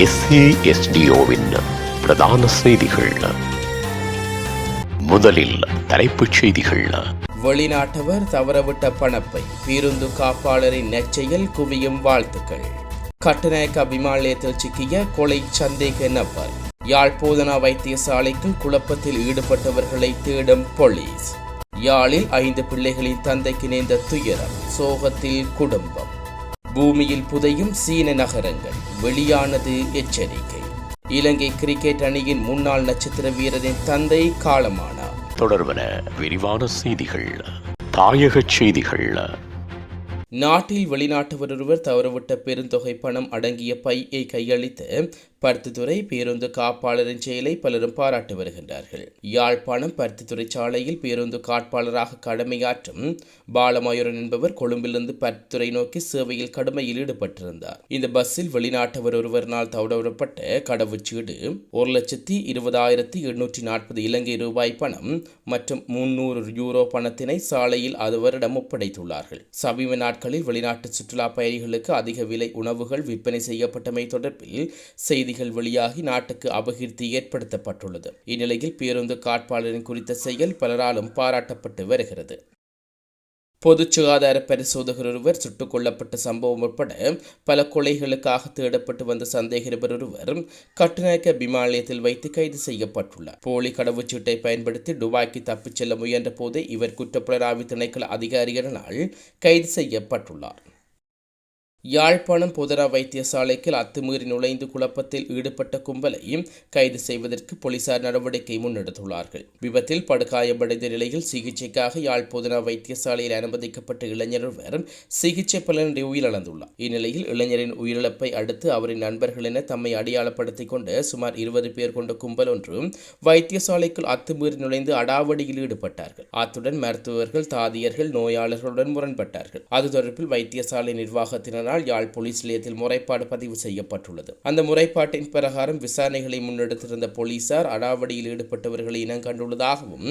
எஸ்ஏஎஸ்டிஓவின் பிரதான செய்திகள். முதலில் தலைப்புச் செய்திகள். வெளிநாட்டவர் தவறவிட்ட பணப்பை பேருந்து காப்பாளரின் நெச்சையில் குவியும் வாழ்த்துக்கள். கட்டுநாயக்க விமானத்தில் சிக்கிய கொலை சந்தேக நபர் யாழ் போதனா வைத்தியசாலைக்கு குழப்பத்தில் ஈடுபட்டவர்களை தேடும் போலீஸ். யாழில் ஐந்து பிள்ளைகளின் தந்தைக்கு நேர்ந்த துயரம் சோகத்தில் குடும்பம். பூமியில் புதையும் சீன நகரங்கள் வெளியானது எச்சரிக்கை. இலங்கை கிரிக்கெட் அணியின் முன்னாள் நட்சத்திர வீரரின் தந்தை காலமானார். தொடர்பன விரிவான செய்திகள் தாயகச் செய்திகள். நாட்டில் வெளிநாட்டவர் ஒருவர் தவறவிட்ட பெருந்தொகை பணம் அடங்கிய பையை கையளித்து பருத்தித்துறை பேருந்து காப்பாளரின் செயலை பலரும் பாராட்டி வருகின்றார்கள். யாழ்ப்பாணம் பருத்தித்துறை சாலையில் பேருந்து காப்பாளராக கடமையாற்றும் பாலமயூரன் என்பவர் கொழும்பிலிருந்து பருத்தித்துறை நோக்கி சேவையில் கடுமையில் ஈடுபட்டிருந்தார். இந்த பஸ்ஸில் வெளிநாட்டவர் ஒருவரினால் தவறவிடப்பட்ட கடவுச்சீடு ஒரு லட்சத்தி இருபதாயிரத்தி எண்ணூற்றி நாற்பது இலங்கை ரூபாய் பணம் மற்றும் முன்னூறு யூரோ பணத்தினை சாலையில் அதுவரிடம் ஒப்படைத்துள்ளார்கள். சமீப நாட்களில் வெளிநாட்டு சுற்றுலா பயணிகளுக்கு அதிக விலை உணவுகள் விற்பனை செய்யப்பட்டமை தொடர்பில் செய்திகள் வெளியாகி நாட்டுக்கு அபகீர்த்தி ஏற்படுத்தப்பட்டுள்ளது. இந்நிலையில் பேருந்து காட்பாளரின் குறித்த செயல் பலராலும் பாராட்டப்பட்டு வருகிறது. பொது சுகாதார பரிசோதகர் ஒருவர் சுட்டுக் கொல்லப்பட்ட சம்பவம் உட்பட பல கொலைகளுக்காக தேடப்பட்டு வந்த சந்தேக நபர் ஒருவர் கட்டுநாயக்க விமானத்தில் வைத்து கைது செய்யப்பட்டுள்ளார். போலி கடவுச்சீட்டை பயன்படுத்தி துபாய்க்கு தப்பிச் செல்ல முயன்ற போதே இவர் குற்றப்புலனாய்வு திணைக்கள அதிகாரிகளினால் கைது செய்யப்பட்டுள்ளார். யாழ்ப்பாணம் பொதரா வைத்தியசாலைக்கு அத்துமீறி நுழைந்து குழப்பத்தில் ஈடுபட்ட கும்பலையும் கைது செய்வதற்கு போலீசார் நடவடிக்கை முன்னெடுத்துள்ளார்கள். விபத்தில் படுகாயமடைந்த நிலையில் சிகிச்சைக்காக யாழ் பொதரா வைத்தியசாலையில் அனுமதிக்கப்பட்ட இளைஞர் ஒருவர் சிகிச்சை பலனின்றி உயிரிழந்துள்ளார். இந்நிலையில் இளைஞரின் உயிரிழப்பை அடுத்து அவரின் நண்பர்கள் என தம்மை அடையாளப்படுத்திக் கொண்டு சுமார் இருபது பேர் கொண்ட கும்பல் ஒன்று வைத்தியசாலைக்குள் அத்துமீறி நுழைந்து அடாவடியில் ஈடுபட்டார்கள். அத்துடன் மருத்துவர்கள் தாதியர்கள் நோயாளர்களுடன் முரண்பட்டார்கள். அது தொடர்பில் வைத்தியசாலை நிர்வாகத்தினர் இதனால் யாழ் போலீஸ் நிலையத்தில் முறைப்பாடு பதிவு செய்யப்பட்டுள்ளது. அந்த முறைப்பாட்டின் பிரகாரம் விசாரணைகளை முன்னெடுத்திருந்த போலீசார் அடாவடியில் ஈடுபட்டவர்களை இனம் கண்டுள்ளதாகவும்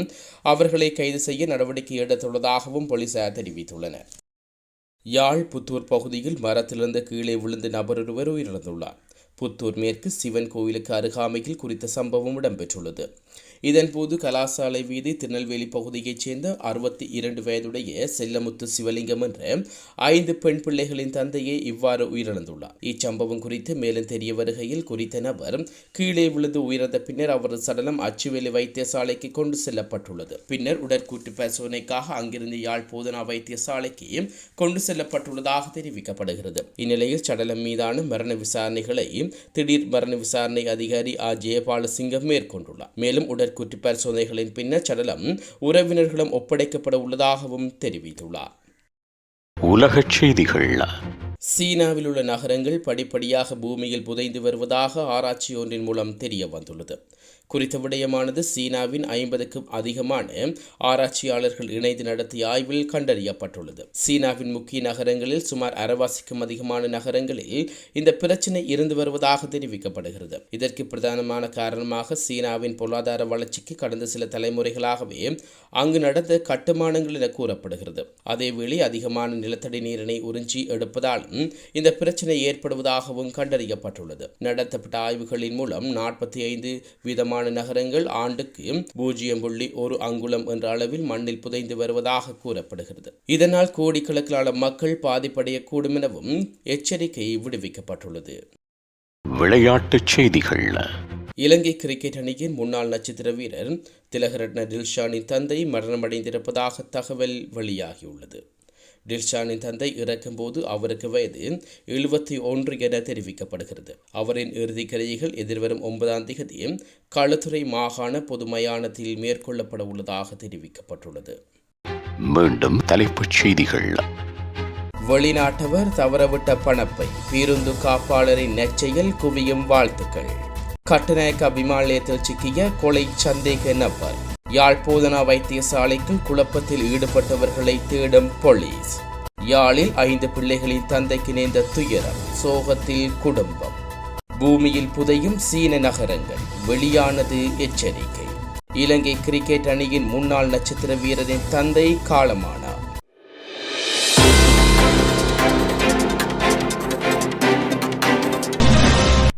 அவர்களை கைது செய்ய நடவடிக்கை எடுத்துள்ளதாகவும் போலீசார் தெரிவித்துள்ளனர். யாழ் புத்தூர் பகுதியில் மரத்திலிருந்து கீழே விழுந்து நபரொருவர் உயிரிழந்துள்ளார். புத்தூர் மேற்கு சிவன் கோயிலுக்கு அருகாமையில் குறித்த சம்பவம் இடம்பெற்றுள்ளது. இதன்போது கலாசாலை வீதி திருநெல்வேலி பகுதியைச் சேர்ந்த அறுபத்தி இரண்டு வயதுடைய செல்லமுத்து சிவலிங்கம் என்ற ஐந்து பெண் பிள்ளைகளின் தந்தையே இவ்வாறு உயிரிழந்துள்ளார். இச்சம்பவம் குறித்து மேலும் தெரிய வருகையில் குறித்த நபர் கீழே விழுந்து உயிரிழந்த பின்னர் அவரது சடலம் அச்சுவேலி வைத்தியசாலைக்கு கொண்டு செல்லப்பட்டுள்ளது. பின்னர் உடற்கூட்டு பரிசோதனைக்காக அங்கிருந்து யாழ் போதனா வைத்தியசாலைக்கு கொண்டு செல்லப்பட்டுள்ளதாக தெரிவிக்கப்படுகிறது. இந்நிலையில் சடலம் மீதான மரண விசாரணைகளை திடீர் மரண விசாரணை அதிகாரி ஆ ஜெயபாலசிங்கம் மேற்கொண்டுள்ளார். மேலும் உடற்கூற்று பரிசோதனைகளின் பின்னர் சடலம் உறவினர்களிடம் ஒப்படைக்கப்பட உள்ளதாகவும் தெரிவித்துள்ளார். உலகச் செய்திகள் சீனாவில் உள்ள நகரங்கள் படிப்படியாக பூமியில் புதைந்து வருவதாக ஆராய்ச்சி ஒன்றின் மூலம் தெரிய வந்துள்ளது. குறித்த விடயமானது சீனாவின் ஐம்பதுக்கும் அதிகமான ஆராய்ச்சியாளர்கள் இணைந்து நடத்திய ஆய்வில் கண்டறியப்பட்டுள்ளது. சீனாவின் முக்கிய நகரங்களில் சுமார் அரைவாசிக்கும் அதிகமான நகரங்களில் இந்த பிரச்சினை இருந்து வருவதாக தெரிவிக்கப்படுகிறது. இதற்கு பிரதானமான காரணமாக சீனாவின் பொருளாதார வளர்ச்சிக்கு கடந்த சில தலைமுறைகளாகவே அங்கு நடந்த கட்டுமானங்கள் என கூறப்படுகிறது. அதேவேளை அதிகமான நிலத்தடி நீரினை உறிஞ்சி எடுப்பதால் இந்த பிரச்சினை ஏற்படுவதாகவும் கண்டறியப்பட்டுள்ளது. நடத்தப்பட்ட ஆய்வுகளின் மூலம் நாற்பத்தி ஐந்து விதமான நகரங்கள் ஆண்டுக்கு பூஜ்ஜியம் புள்ளி ஒரு அங்குலம் என்ற அளவில் மண்ணில் புதைந்து வருவதாக கூறப்படுகிறது. இதனால் கோடிக்கணக்கிலான மக்கள் பாதிப்படையக்கூடும் எனவும் எச்சரிக்கை விடுவிக்கப்பட்டுள்ளது. விளையாட்டுச் செய்திகள். இலங்கை கிரிக்கெட் அணியின் முன்னாள் நட்சத்திர வீரர் திலகரட்ன தில்ஷானின் தந்தை மரணமடைந்திருப்பதாக தகவல் வெளியாகியுள்ளது. டில்ஷானின் தந்தை இறக்கும்போது அவருக்கு வயது எழுபத்தி ஒன்று என தெரிவிக்கப்படுகிறது. அவரின் இறுதிக் கிரைகள் எதிர்வரும் ஒன்பதாம் தேதி களுத்துறை மாகாண பொது மயானத்தில் மேற்கொள்ளப்பட உள்ளதாக தெரிவிக்கப்பட்டுள்ளது. மீண்டும் தலைப்புச் செய்திகள். வெளிநாட்டவர் தவறவிட்ட பணப்பை பேருந்து காப்பாளரின் நெச்சையில் குவியும் வாழ்த்துக்கள். கட்டுநாயக்க விமானத்தில் சிக்கிய கொலை சந்தேக நபர் யாழ் போதனா வைத்தியசாலைக்கு குழப்பத்தில் ஈடுபட்டவர்களை தேடும் போலீஸ். யாழில் ஐந்து பிள்ளைகளின் தந்தைக்கு நேர்ந்த துயரம் சோகத்தில் குடும்பம். பூமியில் புதையும் சீன நகரங்கள் வெளியானது எச்சரிக்கை. இலங்கை கிரிக்கெட் அணியின் முன்னாள் நட்சத்திர வீரரின் தந்தை காலமானார்.